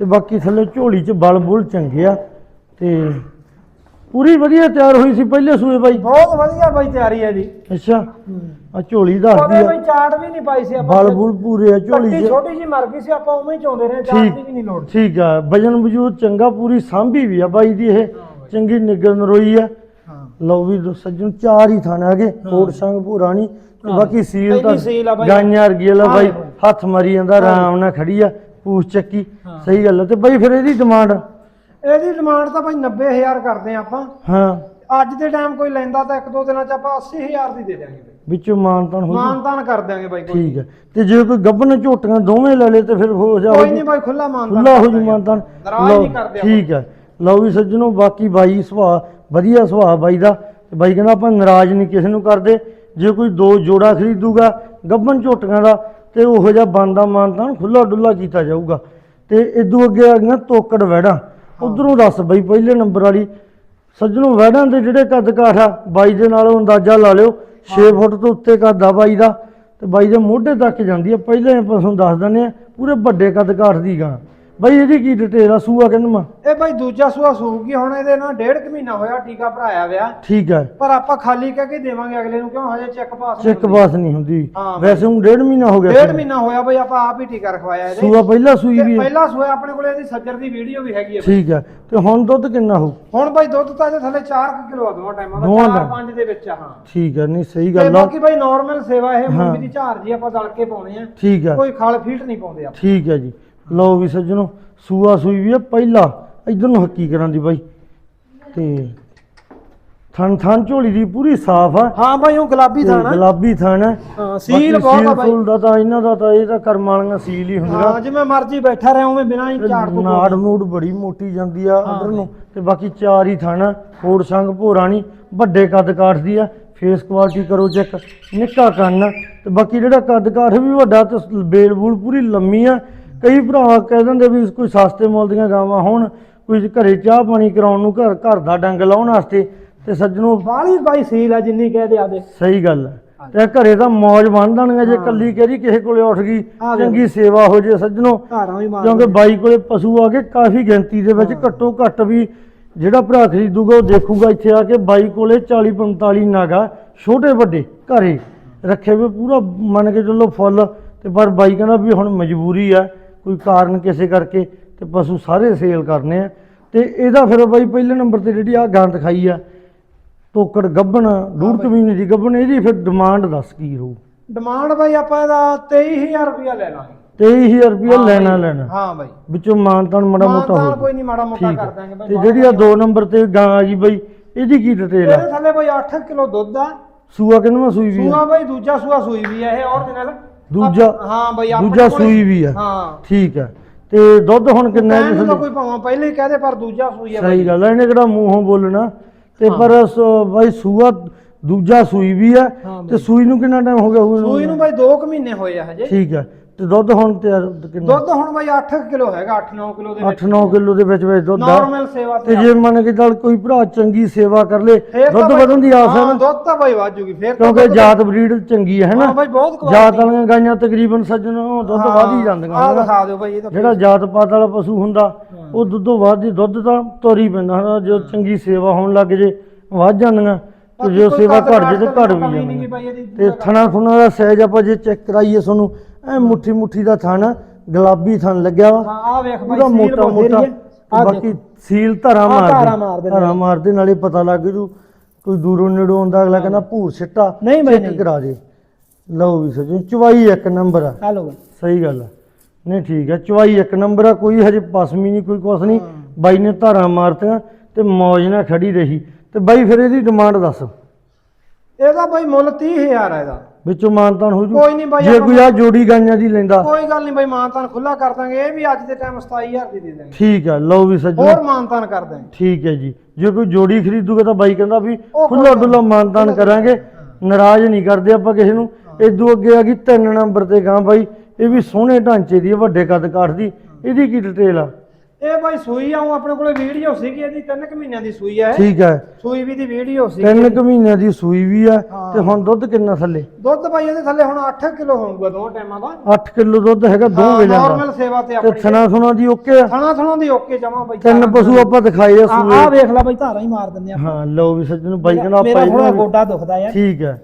ਤੇ ਬਾਕੀ ਥੱਲੇ ਝੋਲੀ 'ਚ ਬਲ ਬੁਲ ਚੰਗੇ ਆ। ਤੇ ਪੂਰੀ ਵਧੀਆ ਤਿਆਰ ਹੋਈ ਸੀ ਪਹਿਲੇ ਸੂਏ ਬਾਈ। ਬਹੁਤ ਵਧੀਆ ਬਾਈ ਤਿਆਰੀ ਹੈ ਜੀ। ਅੱਛਾ। ਆ ਝੋਲੀ ਦੱਸਦੀ ਉਹਦੇ ਆ ਬਾਈ ਚਾਟ ਵੀ ਨਹੀਂ ਪਾਈ ਸੀ ਆਪਾਂ ਬਲ ਬੁਲ ਪੂਰੇ ਆ ਝੋਲੀ 'ਚ। ਛੋਟੀ ਜੀ ਮਰ ਗਈ ਸੀ ਆਪਾਂ ਉਵੇਂ ਹੀ ਚਾਉਂਦੇ ਰਹੇ ਚਾਟ ਦੀ ਵੀ ਨਹੀਂ ਲੋੜ। ਠੀਕ ਆ। ਵਜਨ ਵਜੂਦ ਚੰਗਾ ਪੂਰੀ ਸਾਂਭੀ ਵੀ ਆ ਬਾਈ ਦੀ ਇਹ। ਚੰਗੀ ਨਿੱਗਰ ਨਰੋਈ ਆ। ਹਾਂ। ਲਓ ਵੀ ਦੋ ਸੱਜਣ ਚਾਰ ਹੀ ਥਾਣੇ ਆਗੇ ਕੋਟ ਤੇ ਹਾਂ। ਬਾਕੀ ਸੀਲ ਤਾਂ ਸੀਲ ਆ ਬਾਈ। ਗਾਈਆਂ ਵਰਗੀ ਆ ਲੈ ਬਾਈ। ਹੱਥ ਮਾਰੀ ਜਾਂਦਾ ਆਰਾਮ ਨਾਲ ਖੜੀ ਆ ਪੂਛ ਚੱਕੀ। ਸਹੀ ਗੱਲ ਆ। ਤੇ ਬਾਈ ਫਿਰ ਇਹਦੀ ਡਿਮਾਂਡ? ਇਹਦੀ ਡਿਮਾਂਡ ਤਾਂ ਬਾਈ 90000 ਕਰਦੇ ਆ ਆਪਾਂ। ਹਾਂ। ਅੱਜ ਦੇ ਟਾਈਮ ਕੋਈ ਲੈਂਦਾ ਤਾਂ ਇੱਕ ਦੋ ਦਿਨਾਂ ਚ ਆਪਾਂ 80000 ਦੀ ਦੇ ਦਿਆਂਗੇ। ਬਾਈ ਵਿੱਚੋਂ ਮਾਨਤਾਨ ਹੋ ਜੂ। ਮਾਨਤਾਨ ਕਰ ਦਿਆਂਗੇ ਬਾਈ ਕੋਈ। ਠੀਕ ਹੈ। ਤੇ ਜੇ ਕੋਈ ਗੱਬਨ ਝੋਟੀਆਂ ਦੋਵੇਂ ਲੈ ਲੇ ਤੇ ਫਿਰ ਹੋ ਜਾ ਕੋਈ ਨਹੀਂ ਬਾਈ ਖੁੱਲਾ ਮਾਨਤਾਨ ਖੁੱਲਾ ਹੋ ਜੂ। ਮਾਨਤਾਨ। ਨਾਰਾਜ਼ ਲਓ, ਨਹੀਂ ਕਰਦੇ ਆਪਾਂ। ਠੀਕ ਹੈ। ਲਓ ਵੀ ਸੱਜਣੋ ਬਾਕੀ ਬਾਈ ਸੁਭਾਅ ਵਧੀਆ ਸੁਭਾਅ ਬਾਈ ਦਾ। ਤੇ ਬਾਈ ਕਹਿੰਦਾ ਆਪਾਂ ਨਾਰਾਜ਼ ਨਹੀਂ ਕਿਸੇ ਨੂੰ ਕਰਦੇ। ਜੇ ਕੋਈ ਦੋ ਜੋੜਾ ਖਰੀਦੂਗਾ ਗੱਬਨ ਝੋਟੀਆਂ ਦਾ ਤੇ ਉਹੋ ਜਿਹਾ ਬਣਦਾ ਮਾਨਤਾਨ ਖੁੱਲਾ ਡੁੱਲਾ ਕੀਤਾ ਜਾਊਗਾ। ਤੇ ਇਦੋਂ ਅੱਗੇ ਆ ਗਈਆਂ ਤੋਕੜ ਵੈੜਾਂ ਉਧਰੋਂ ਦੱਸ ਬਾਈ ਪਹਿਲੇ ਨੰਬਰ ਵਾਲੀ। ਸੱਜਣੋ ਵੈੜਾਂ ਦੇ ਜਿਹੜੇ ਕੱਦ ਕਾਠ ਆ ਬਾਈ ਦੇ ਨਾਲੋਂ ਅੰਦਾਜ਼ਾ ਲਾ ਲਿਓ। 6 ਫੁੱਟ ਤੋਂ ਉੱਤੇ ਕੱਦ ਆ ਬਾਈ ਦਾ। ਤੇ ਬਾਈ ਦੇ ਮੋਢੇ ਤੱਕ ਜਾਂਦੀ ਆ। ਪਹਿਲੇ ਆਪਾਂ ਤੁਹਾਨੂੰ ਦੱਸ ਦਿੰਦੇ ਆ ਪੂਰੇ ਵੱਡੇ ਕੱਦ ਕਾਠ ਦੀ ਗਾਂ। ਬਾਈ ਇਹਦੀ ਕੀ ਡਿਟੇਲ ਆ ਸੂਆ ਕਿੰਨਵਾ ਇਹ ਬਾਈ ਦੂਜਾ ਸੂਆ ਸੂਗੀ ਹੁਣ ਇਹਦੇ ਨਾਲ ਡੇਢ ਕੁ ਮਹੀਨਾ ਹੋਇਆ ਟੀਕਾ ਭਰਾਇਆ ਵਿਆ ਠੀਕ ਹੈ ਪਰ ਆਪਾਂ ਖਾਲੀ ਕਹਿ ਕੇ ਦੇਵਾਂਗੇ ਅਗਲੇ ਨੂੰ ਕਿਉਂ? ਹਜੇ ਚੈੱਕ ਪਾਸ ਨਹੀਂ ਚੈੱਕ ਹੁੰਦੀ। ਪਾਸ ਨਹੀਂ ਹੁੰਦੀ। ਹਾਂ। ਵੈਸੇ ਹੁਣ ਡੇਢ ਮਹੀਨਾ ਹੋ ਗਿਆ ਡੇਢ। ਮਹੀਨਾ ਹੋਇਆ ਬਈ ਆਪਾਂ ਆਪ ਹੀ ਟੀਕਾ ਰਖਵਾਇਆ ਇਹਦੇ। ਸੂਆ ਪਹਿਲਾ ਸੂਈ ਤੇ ਵੀ ਹੈ ਪਹਿਲਾ ਸੂਆ ਆਪਣੇ ਕੋਲੇ ਇਹਦੀ ਸੱਜਰ ਦੀ ਵੀਡੀਓ ਵੀ ਹੈਗੀ ਹੈ ਬਈ। ਠੀਕ ਹੈ ਤੇ ਹੁਣ ਦੁੱਧ ਕਿੰਨਾ ਹੋ ਹੁਣ ਬਾਈ ਦੁੱਧ ਤਾਂ ਇਹਦੇ ਥੱਲੇ 4 ਕਿਲੋ ਆ ਦੋਵਾਂ ਟਾਈਮਾਂ ਦਾ ਦੋਵਾਂ 4 ਦਾ। 5 ਦੇ ਵਿੱਚ ਆ ਹਾਂ। ਠੀਕ ਹੈ ਨਹੀਂ ਸਹੀ ਤੇ ਗੱਲ ਆ। ਬਾਕੀ ਬਾਈ ਨਾਰਮਲ ਸੇਵਾ ਇਹ ਹਾਂ। ਮੂੰਗੀ ਦੀ ਝਾਰ ਜੀ ਆਪਾਂ ਦਲ ਕੇ ਪਾਉਣੇ ਆ। ਠੀਕ ਹੈ ਕੋਈ ਖਲ ਫੀਟ ਨਹੀਂ ਪਾਉਂਦੇ ਆਪਾਂ। ਠੀਕ ਹੈ ਜੀ। ਲਓ ਵੀ ਸੱਜਣੋ ਸੂਆ ਸੂਈ ਵੀ ਹੈ ਪਹਿਲਾ ਇਧਰ ਨੂੰ ਹੱਕੀ ਕਰਾਂ ਦੀ ਬਾਈ। ਤੇ ਥਣ ਥਣ ਝੋਲੀ ਦੀ ਪੂਰੀ ਸਾਫ਼ ਆ। ਹਾਂ ਬਾਈ ਉਹ ਗੁਲਾਬੀ ਥਾਣਾ ਗੁਲਾਬੀ ਥਣ ਹੈ ਸੀਲ ਬਹੁਤ ਆ ਬਾਈ। ਫੁੱਲ ਦਾ ਤਾਂ ਇਹਨਾਂ ਦਾ ਤਾਂ ਇਹ ਤਾਂ ਕਰਮ ਵਾਲੀਆਂ ਸੀਲ ਹੀ ਹੁੰਦੀਆਂ। ਹਾਂ ਜਿਵੇਂ ਮਰਜ਼ੀ ਬੈਠਾ ਰਿਹਾ ਉਵੇਂ ਬਿਨਾਂ ਹੀ ਝਾੜ ਤੋਂ ਨਾੜ ਮੂੜ ਬੜੀ ਮੋਟੀ ਜਾਂਦੀ ਆ ਉਧਰ ਨੂੰ। ਤੇ ਬਾਕੀ ਚਾਰ ਹੀ ਥਣ ਹੋਰ ਸੰਗ ਭੋਰਾ ਨਹੀਂ ਵੱਡੇ ਕੱਦ ਕਾਠ ਦੀ ਆ। ਫੇਸ ਕੁਆਲਿਟੀ ਕਰੋ ਚੈੱਕ ਨਿੱਕਾ ਕੰਨ। ਆ, ਤੇ ਬਾਕੀ ਜਿਹੜਾ ਕੱਦ ਕਾਠ ਵੀ ਵੱਡਾ ਤੇ ਬੇਲ ਬੂਲ ਪੂਰੀ ਲੰਮੀ ਆ। ਕਈ ਭਰਾ ਕਹਿ ਦਿੰਦੇ ਵੀ ਕੋਈ ਸਸਤੇ ਮੁੱਲ ਦੀਆਂ ਗਾਵਾਂ ਹੋਣ ਕੋਈ ਘਰੇ ਚਾਹ ਪਾਣੀ ਕਰਾਉਣ ਨੂੰ ਘਰ ਘਰ ਦਾ ਡੰਗ ਲਾਉਣ ਵਾਸਤੇ ਤੇ ਸੱਜਣੋ ਬਾਲੀ ਬਾਈ ਸੀਲ ਆ ਜਿੰਨੀ ਕਹਿ ਦੇ। ਆਦੇ ਸਹੀ ਗੱਲ ਹੈ ਤੇ ਘਰੇ ਤਾਂ ਮੌਜ ਬਣ ਜਾਣਗੇ ਜੇ ਕੱਲੀ ਕਹਿਰੀ ਕਿਸੇ ਕੋਲੇ ਉੱਠ ਗਈ। ਚੰਗੀ ਸੇਵਾ ਹੋ ਜੇ ਸੱਜਣੋ। ਧਾਰਾਂ ਵੀ ਮਾਰ ਕਿਉਂਕਿ ਬਾਈ ਕੋਲੇ ਪਸ਼ੂ ਆ ਕੇ ਕਾਫੀ ਗਿਣਤੀ ਦੇ ਵਿੱਚ ਘੱਟੋ ਘੱਟ ਵੀ ਜਿਹੜਾ ਭਰਾ ਖਰੀਦੂਗਾ ਉਹ ਦੇਖੂਗਾ ਇੱਥੇ ਆ ਕੇ ਬਾਈ ਕੋਲੇ 40 45 ਨਾਗਾ ਛੋਟੇ ਵੱਡੇ ਘਰੇ ਰੱਖੇ ਹੋਏ ਪੂਰਾ ਮੰਨ ਕੇ ਚੱਲੋ ਫੁੱਲ। ਤੇ ਪਰ ਬਾਈ ਕਹਿੰਦਾ ਵੀ ਹੁਣ ਮਜਬੂਰੀ ਆ ਕੋਈ ਕਾਰਨ ਕਿਸੇ ਕਰਕੇ ਤੇ ਪਸ਼ੂ ਸਾਰੇ ਸੇਲ ਕਰਨੇ ਆ। ਤੇ ਇਹਦਾ ਫਿਰ ਬਾਈ ਪਹਿਲੇ ਨੰਬਰ ਤੇ ਜਿਹੜੀ ਆ ਗਾਂ ਦਿਖਾਈ ਆ ਟੋਕੜ ਗੱਬਣ ਡੂਢ ਕਮੀਨੇ ਦੀ ਗੱਬਣ ਇਹਦੀ ਫਿਰ ਡਿਮਾਂਡ ਦੱਸ ਕੀ ਹੋਊ? ਡਿਮਾਂਡ ਬਾਈ ਆਪਾਂ ਇਹਦਾ 23000 ਰੁਪਇਆ ਲੈ ਲਾਂਗੇ। 23000 ਰੁਪਇਆ ਲੈਣਾ। ਲੈਣਾ। ਹਾਂ ਬਾਈ। ਵਿੱਚੋਂ ਮਾਨਤਾਨ ਮਾੜਾ ਮੋਟਾ ਹੋ ਕੋਈ ਨਹੀਂ ਮਾੜਾ ਮੋਟਾ ਕਰ ਦਾਂਗੇ ਬਾਈ ਤੇ ਜਿਹੜੀ ਆ ਦੋ ਨੰਬਰ ਤੇ ਗਾਂ ਆ ਗਈ ਬਈ ਇਹਦੀ ਕੀ ਡਿਟੇਲ ਇਹਦੇ ਆ ਥੱਲੇ ਬਾਈ 8 ਕਿਲੋ ਦੁੱਧ ਆ। ਸੂਆ ਕਿੰਨਵਾ ਸੂਈ ਵੀ ਸੂਆ ਬਾਈ ਦੂਜਾ ਸੂਆ ਸੂਈ ਵੀ ਆ ਇਹ ਔਰਜਨਲ ਦੂਜਾ ਹਾਂ ਬਾਈ ਆਪਣੇ ਦੂਜਾ ਕੋਲੇ- ਸੂਈ ਵੀ ਆ। ਹਾਂ। ਠੀਕ ਆ। ਤੇ ਦੁੱਧ ਹੁਣ ਕਿੰਨਾ ਹੈ ਨੂੰ ਤਾਂ ਕੋਈ ਭਾਵਾਂ ਪਹਿਲੇ ਹੀ ਕਹਦੇ ਪਰ ਦੂਜਾ ਸੂਈ ਆ ਸਹੀ ਬਾਈ। ਗੱਲ ਆ ਇਹਨੇ ਕਿਹੜਾ ਮੂੰਹੋਂ ਬੋਲਣਾ? ਤੇ ਹਾਂ। ਪਰ ਸ- ਬਾਈ ਸੂਆ ਦੂਜਾ ਸੂਈ ਵੀ ਆ। ਹਾਂ ਤੇ ਬਾਈ। ਸੂਈ ਨੂੰ ਕਿੰਨਾ ਟਾਈਮ ਹੋ ਗਿਆ? ਸੂਈ ਨੂੰ ਬਾਈ 2 ਕੁ ਮਹੀਨੇ ਹੋਏ ਆ ਹਜੇ। ਠੀਕ ਆ। ਤੇ ਦੁੱਧ ਹੁਣ ਤੇ ਕਿੰਨਾ? ਦੁੱਧ ਹੁਣ ਬਾਈ 8 ਕਿਲੋ ਹੈਗਾ 8-9 ਕਿਲੋ ਦੇ 8-9 ਕਿਲੋ ਦੇ ਵਿੱਚ ਵਿੱਚ ਦੁੱਧ ਆ। ਨਾਰਮਲ ਸੇਵਾ ਤੇ ਜੇ ਮੰਨ ਕੇ ਚੱਲ ਕੋਈ ਭਰਾ ਚੰਗੀ ਸੇਵਾ ਕਰ ਲੇ ਦੁੱਧ ਵਧਣ ਦੀ ਆਸ ਹੈ ਹਾਂ, ਨਾ। ਦੁੱਧ ਤਾਂ ਬਾਈ ਵਾਜੂਗੀ ਫੇਰ ਕਿਉਂਕਿ ਜਾਤ ਬਰੀਡ ਚੰਗੀ ਹੈ ਨਾ? ਹਾਂ ਬਾਈ ਬਹੁਤ ਜਾਤ ਵਾਲੀਆਂ ਗਾਈਆਂ ਤਕਰੀਬਨ ਸੱਜਣੋਂ ਦੁੱਧ ਹਾਂ, ਵਧ ਹੀ ਜਾਂਦੀਆਂ ਹਨਾ। ਦਿਖਾ ਦਿਓ ਬਾਈ ਇਹ ਤਾਂ ਜਿਹੜਾ ਜਾਤ ਪਾਤ ਵਾਲਾ ਪਸ਼ੂ ਹੁੰਦਾ ਉਹ ਦੁੱਧੋਂ ਵੱਧ ਹੀ ਦੁੱਧ ਤਾਂ ਤੋਰੀ ਪੈਂਦਾ ਹਨਾ ਜੋ ਚੰਗੀ ਸੇਵਾ ਹੋਣ ਲੱਗ ਜੇ ਵੱਧ ਜਾਂਦੀਆਂ। ਤੇ ਜੋ ਸੇਵਾ ਘਟ ਜੇ ਤੇ ਘਟ ਵੀ ਇਹਦੀ ਤੇ ਥਣਾ ਥੁਣਾ ਦਾ ਸਾਈਜ਼ ਆਪਾਂ ਜੇ ਚੈੱਕ ਕਰਾਈਏ ਤੁਹਾਨੂੰ ਐ ਮੁੱਠੀ ਮੁੱਠੀ ਦਾ ਥਣ ਗੁਲਾਬੀ ਥਣ ਲੱਗਿਆ ਵਾ। ਹਾਂ ਆ ਵੇਖ ਬਾਈ ਪੂਰਾ ਸੀਲ ਮੋਟਾ ਮੋਟਾ। ਬਾਕੀ। ਸੀਲ ਧਾਰਾ ਮਾਰਦੇ ਧਾਰਾਂ ਮਾਰਦੇ ਨਾਲੇ ਪਤਾ ਲੱਗ ਜੂ ਕੋਈ ਦੂਰੋਂ ਨੇੜੋਂ ਆਉਂਦਾ ਅਗਲਾ ਕਹਿੰਦਾ ਭੂਰ ਸਿੱਟਾ ਨਹੀਂ ਬਾਈ, ਨਹੀਂ। ਕਰਾ ਦੇ। ਲਓ ਵੀ ਸਜਣ ਚਵਾਈ ਇੱਕ ਨੰਬਰ ਆ। ਬਾਈ। ਸਹੀ ਗੱਲ ਆ। ਨਹੀਂ ਠੀਕ ਆ ਚਵਾਈ ਇੱਕ ਨੰਬਰ ਆ। ਕੋਈ ਹਜੇ ਪਸਮੀ ਨਹੀਂ ਕੋਈ ਕੁਛ ਨਹੀਂ। ਬਾਈ ਨੇ ਧਾਰਾਂ ਮਾਰਤੀਆਂ ਤੇ ਮੌਜ ਨਾਲ ਖੜੀ ਰਹੀ। ਤੇ ਬਾਈ ਫਿਰ ਇਹਦੀ ਡਿਮਾਂਡ ਦੱਸ। ਇਹਦਾ ਬਾਈ ਮੁੱਲ 30000 ਆ ਇਹਦਾ। ਵਿੱਚੋਂ ਮਾਨਤਾਨ ਹੋ ਜੂ। ਕੋਈ ਨਹੀਂ ਬਾਈ, ਜੇ ਕੋਈ ਆ ਜੋੜੀ ਗਾਈਆਂ ਦੀ ਲੈਂਦਾ। ਕੋਈ ਗੱਲ ਨਹੀਂ ਬਾਈ ਮਾਨਤਾਨ ਖੁੱਲਾ ਕਰ ਦਾਂਗੇ। ਇਹ ਵੀ ਅੱਜ ਦੇ ਟਾਈਮ 27000 ਦੀ ਦੇ ਦਾਂਗੇ ਠੀਕ ਆ ਲਓ ਵੀ ਸੱਜਣ। ਹੋਰ ਮਾਨਤਾਨ ਕਰ ਦਾਂਗੇ ਠੀਕ ਹੈ ਜੀ। ਜੇ ਕੋਈ ਜੋੜੀ ਖਰੀਦੂਗਾ ਤਾਂ ਬਾਈ ਕਹਿੰਦਾ ਵੀ ਉਹ ਖੁੱਲਾ ਡੁੱਲਾ ਮਾਨਤਾਨ ਕਰਾਂਗੇ। ਨਾਰਾਜ਼ ਨਹੀਂ ਕਰਦੇ ਆਪਾਂ ਕਿਸੇ ਨੂੰ। ਇਦੋਂ ਅੱਗੇ ਆ ਗਈ ਤਿੰਨ ਨੰਬਰ ਤੇ ਗਾਂ ਬਾਈ। ਇਹ ਵੀ ਸੋਹਣੇ ਢਾਂਚੇ ਦੀ ਹੈ ਵੱਡੇ ਕੱਦ ਕਾਠ ਦੀ। ਇਹਦੀ ਕੀ ਡਿਟੇਲ ਆ? ਇਹ ਬਾਈ ਸੂਈ ਆਉਂ ਆਪਣੇ ਕੋਲੇ ਵੀਡੀਓ ਸੀਗੀ ਇਹਦੀ 3 ਕੁ ਮਹੀਨਿਆਂ ਦੀ ਸੂਈ ਆ ਇਹ। ਠੀਕ ਹੈ ਸੂਈ ਵੀ ਦੀ ਵੀਡੀਓ ਸੀ ਤਿੰਨ ਕੁ ਮਹੀਨਿਆਂ ਦੀ ਸੂਈ ਵੀ ਆ ਹਾਂ। ਤੇ ਹੁਣ ਦੁੱਧ ਕਿੰਨਾ ਥੱਲੇ? ਦੁੱਧ ਬਾਈ ਇਹਦੇ ਥੱਲੇ ਹੁਣ 8 ਕਿਲੋ ਹੋਊਗਾ ਦੋ ਟਾਈਮਾਂ ਦਾ। 8 ਕਿਲੋ ਦੁੱਧ ਹੈਗਾ ਦੋ ਵੇਲਿਆਂ ਨਾਰਮਲ ਦਾ। ਸੇਵਾ ਤੇ ਤੇ ਆਪਣੀ। ਥਣਾ ਥੁਣਾ ਦੀ ਓਕੇ ਆ? ਥਣਾ ਥਣਾ ਦੀ ਓਕੇ ਜਮਾ ਬਾਈ ਤਿੰਨ ਪਸ਼ੂ ਆਪਾਂ ਦਿਖਾਏ ਆ ਆ ਸੂਏ। ਵੇਖ ਲੈ ਬਾਈ ਧਾਰਾਂ ਹੀ ਮਾਰ ਦਿੰਦੇ ਆ ਹਾਂ ਲਓ ਵੀ ਸੱਜਣ ਬਾਈ ਕਹਿੰਦਾ ਮੇਰਾ ਆਪਾਂ ਥੋੜਾ ਇਹਦੀਆਂ ਵੀ- ਗੋਡਾ ਦੁਖਦਾ ਯਾਰ। ਠੀਕ ਹੈ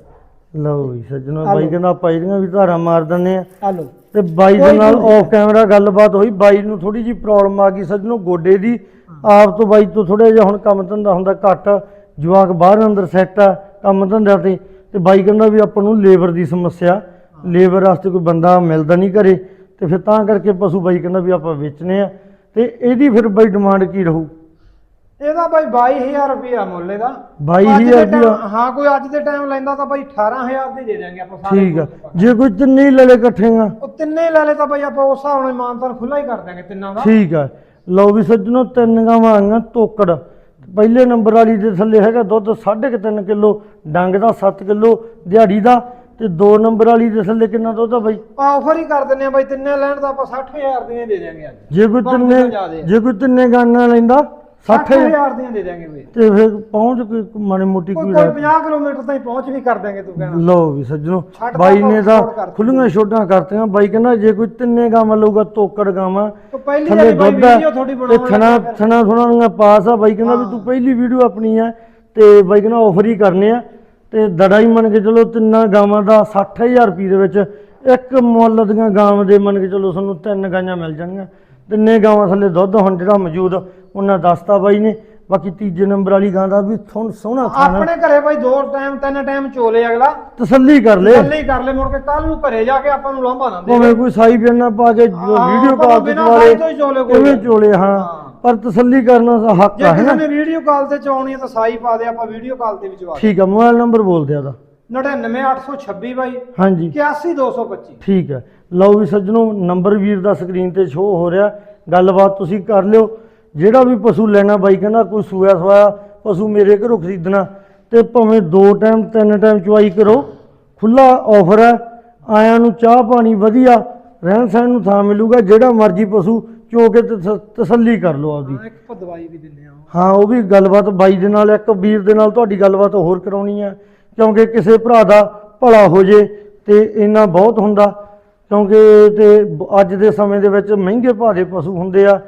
ਲਓ ਵੀ ਸੱਜਣੋ ਆ ਬਾਈ। ਕਹਿੰਦਾ ਆਪਾਂ ਇਹਦੀਆਂ ਵੀ ਧਾਰਾਂ ਮਾਰ ਦਿੰਨੇ ਆ। ਆ ਲਓ। ਤੇ ਬਾਈ ਦੇ ਕੋਈ ਨਾਲ ਨਹੀਂ। ਆਫ ਕੈਮਰਾ ਗੱਲਬਾਤ ਹੋਈ ਬਾਈ ਨੂੰ ਥੋੜੀ ਜੀ ਪ੍ਰੋਬਲਮ ਆ ਗਈ ਸੱਜਣੋ ਗੋਡੇ ਦੀ। ਆਪ ਤੋਂ ਬਾਈ ਤੋਂ ਥੋੜਾ ਜਿਹਾ ਹੁਣ ਕੰਮ ਧੰਦਾ ਹੁੰਦਾ ਘੱਟ ਜਵਾਕ ਬਾਹਰ ਅੰਦਰ ਸੈੱਟ ਆ ਕੰਮ ਧੰਦਾ ਤੇ ਤੇ ਬਾਈ ਕਹਿੰਦਾ ਵੀ ਆਪਾਂ ਨੂੰ ਲੇਬਰ ਦੀ ਸਮੱਸਿਆ ਲੇਬਰ ਵਾਸਤੇ ਕੋਈ ਬੰਦਾ ਮਿਲਦਾ ਨਹੀਂ ਘਰੇ ਤੇ ਫਿਰ ਤਾਂ ਕਰਕੇ ਪਸ਼ੂ ਬਾਈ ਕਹਿੰਦਾ ਵੀ ਆਪਾਂ ਵੇਚਨੇ ਆ। ਤੇ ਇਹਦੀ ਫਿਰ ਬਾਈ ਡਿਮਾਂਡ ਕੀ ਰਹੂ? ਇਹਦਾ ਬਾਈ 22000 ਰੁਪਇਆ ਮੁੱਲ ਇਹਦਾ। 22,000 ਅੱਜ ਦੇ ਰੁਪਇਆ? time- ਹਾਂ ਕੋਈ ਅੱਜ ਦੇ ਟਾਈਮ ਲੈਂਦਾ ਤਾਂ ਬਾਈ 18000 ਦੀ ਦੇ ਦਿਆਂਗੇ ਆਪਾਂ ਸਾਰੇ ਠੀਕ ਆ। ਜੇ ਕੋਈ ਤਿੰਨੇ ਹੀ ਲੜੇ ਇਕੱਠੇ ਆ ਉਹ ਤਿੰਨੇ ਹੀ ਲੈ ਲੈ ਤਾਂ ਬਾਈ ਆਪਾਂ ਉਸ ਹਿਸਾਬ ਨਾਲ ਇਮਾਨਦਾਰ ਖੁੱਲਾ ਹੀ ਕਰ ਦਾਂਗੇ ਤਿੰਨਾਂ ਦਾ। ਠੀਕ ਆ। ਲਓ ਵੀ ਸੱਜਣੋ ਤਿੰਨ ਗਾਵਾਂ ਆਈਆਂ ਤੋਕੜ। ਪਹਿਲੇ ਨੰਬਰ ਵਾਲੀ ਦੇ ਥੱਲੇ ਹੈਗਾ ਦੁੱਧ 3.5 ਕਿਲੋ ਡੰਗ ਦਾ 7 ਕਿਲੋ ਦਿਹਾੜੀ ਦਾ। ਤੇ ਦੋ ਨੰਬਰ ਵਾਲੀ ਦੇ ਥੱਲੇ ਕਿੰਨਾ ਦੁੱਧ ਆ ਬਾਈ? ਆਫਰ ਹੀ ਕਰ ਦਿੰਨੇ ਆ ਬਾਈ ਤਿੰਨੇ ਲੈਣ ਦਾ ਆਪਾਂ 60000 ਦੀਆਂ ਦੇ ਦਿਆਂਗੇ ਅੱਜ। ਜੇ ਕੋਈ ਬਾਕੀ ਤਿੰਨੇ ਤਾਂ ਜ਼ਿਆਦੇ ਆ। ਜੇ ਕੋਈ ਤਿੰਨੇ ਗਾਨਾਂ ਲੈਂਦਾ 60 60000 ਦੀਆਂ ਦੇ ਦਿਆਂਗੇ ਬਾਈ। ਤੇ ਫਿਰ ਪਹੁੰਚ ਕੋਈ ਮਾੜੀ ਮੋਟੀ ਕੋਈ ਕੋਈ ਕੋਈ ਰਹਿ- 50 ਕਿਲੋਮੀਟਰ ਤਾਈਂ ਪਹੁੰਚ ਵੀ ਕਰ ਦਾਂਗੇ ਤੂੰ ਕਹਿਣਾ। ਲਓ ਵੀ ਸੱਜਣੋ ਛੱਡ ਬਾਈ ਨੇ ਤਾਂ ਛੋੜ ਕਰਤੀ। ਖੁੱਲੀਆਂ ਛੋਟਾਂ ਕਰਤੀਆਂ। ਬਾਈ ਕਹਿੰਦਾ ਜੇ ਕੋਈ ਤਿੰਨੇ ਗਾਵਾਂ ਲਊਗਾ ਤੋਕੜ ਗਾਵਾਂ। ਤੂੰ ਪਹਿਲੀ ਥੱਲੇ ਵਾਰੀ ਬਾਈ ਦੁੱਧ ਆ ਵੀਡੀਓ ਤੇ ਬਣਾਉਣ ਥਣਾ ਲੱਗਾ ਫਿਰ। ਥਣਾ ਥੁਣਾ ਦੀਆਂ ਪਾਸ ਆ। ਬਾਈ ਕਹਿੰਦਾ ਵੀ ਤੂੰ ਪਹਿਲੀ ਵੀਡੀਓ ਆਪਣੀ ਆ ਤੇ ਬਾਈ ਕਹਿੰਦਾ ਆਫਰ ਹੀ ਕਰਨੇ ਆ। ਤੇ ਦੜਾ ਹੀ ਮੰਨ ਕੇ ਚਲੋ ਤਿੰਨਾਂ ਗਾਵਾਂ ਦਾ 60000 ਰੁਪਏ ਦੇ ਵਿੱਚ ਇੱਕ ਮੁੱਲ ਦੀਆਂ ਗਾਵਾਂ ਦੇ ਮੰਨ ਕੇ ਚਲੋ ਤੁਹਾਨੂੰ ਤਿੰਨ ਗਾਈਆਂ ਮਿਲ ਜਾਣਗੀਆਂ। ਤਿੰਨੇ ਗਾਵਾਂ ਥੱਲੇ ਦੁੱਧ ਹੁਣ ਜਿਹੜਾ ਮੌਜੂਦ ਉਹਨਾਂ ਦੱਸਤਾ ਬਾਈ ਨੇ। ਬਾਕੀ ਤੀਜੇ ਨੰਬਰ ਵਾਲੀ ਗਾਂ ਦਾ ਵੀ ਥੋੜਾ ਸੋਹਣਾ ਖਾਣਾ। ਆਪਣੇ ਘਰੇ ਬਾਈ ਦੋ ਟਾਈਮ ਤਿੰਨ ਟਾਈਮ ਚੋਲੇ ਅਗਲਾ। ਤਸੱਲੀ ਕਰ ਲੈ। ਹੀ ਕਰ ਲੈ ਮੁੜ ਕੇ ਕੱਲ ਨੂੰ ਘਰੇ ਜਾ ਕੇ ਆਪਾਂ ਨੂੰ ਲਾਂਭਾ ਨਾ ਦੇ। ਭਾਵੇਂ ਕੋਈ ਸਾਈ ਬਿਆਨਾ ਪਾ ਕੇ ਹਾਂ, ਵੀਡੀਓ ਕਾਲ ਤੇ ਹੀ ਚੋਲੇ। ਕਿਵੇਂ ਚੋਲੇ ਹਾਂ। ਹਾਂ। ਪਰ ਤਸੱਲੀ ਕਰਨਾ ਤਾਂ ਹੱਕ ਜੇ ਹੈ ਕਿਸੇ ਨਾ? ਨੇ ਵੀਡੀਓ ਕਾਲ ਤੇ ਚਾਉਣੀ ਹੈ ਤਾਂ ਸਾਈ ਪਾ ਦੇ ਆਪਾਂ ਵੀਡੀਓ ਕਾਲ ਤੇ ਵੀ ਜਵਾਬ ਠੀਕ ਆ ਮੋਬਾਈਲ ਨੰਬਰ ਬੋਲ ਦਿਆ ਦਾ 99826 ਬਾਈ ਹਾਂਜੀ। 81225 ਠੀਕ ਹੈ ਲਓ ਵੀ ਸੱਜਣੋ ਨੰਬਰ ਵੀਰ ਦਾ ਸਕਰੀਨ ਤੇ ਸ਼ੋ ਹੋ ਰਿਹਾ। ਗੱਲਬਾਤ ਤੁਸੀਂ ਕਰ ਲਿਓ। ਜਿਹੜਾ ਵੀ ਪਸ਼ੂ ਲੈਣਾ ਬਾਈ ਕਹਿੰਦਾ ਕੋਈ ਸੂਆ ਸਵਾਇਆ ਪਸ਼ੂ ਮੇਰੇ ਘਰੋਂ ਖਰੀਦਣਾ। ਤੇ ਭਾਵੇਂ ਦੋ ਟਾਈਮ ਤਿੰਨ ਟਾਈਮ ਚੁਆਈ ਕਰੋ। ਖੁੱਲਾ ਆਫਰ ਹੈ। ਆਇਆਂ ਨੂੰ ਚਾਹ ਪਾਣੀ ਵਧੀਆ ਰਹਿਣ ਸਹਿਣ ਨੂੰ ਥਾਂ ਮਿਲੂਗਾ। ਜਿਹੜਾ ਮਰਜ਼ੀ ਪਸ਼ੂ ਚੋ ਕੇ ਤਸ- ਤਸੱਲੀ ਕਰ ਲਓ ਆਪਦੀ। ਇੱਕ ਦਵਾਈ ਵੀ ਦਿੰਨੇ ਆ ਹਾਂ ਉਹ ਵੀ ਗੱਲਬਾਤ ਬਾਈ ਦੇ ਨਾਲ ਇੱਕ ਵੀਰ ਦੇ ਨਾਲ ਤੁਹਾਡੀ ਗੱਲਬਾਤ ਹੋਰ ਕਰਾਉਣੀ ਹੈ। ਕਿਉਂਕਿ ਕਿਸੇ ਭਰਾ ਦਾ ਭਲਾ ਹੋ ਜੇ ਤੇ ਇੰਨਾ ਬਹੁਤ ਹੁੰਦਾ। ਕਿਉਂਕਿ ਤੇ ਬ- ਅੱਜ ਦੇ ਸਮੇਂ ਦੇ ਵਿੱਚ ਮਹਿੰਗੇ ਭਾਅ ਦੇ ਪਸ਼ੂ ਹੁੰਦੇ ਆ।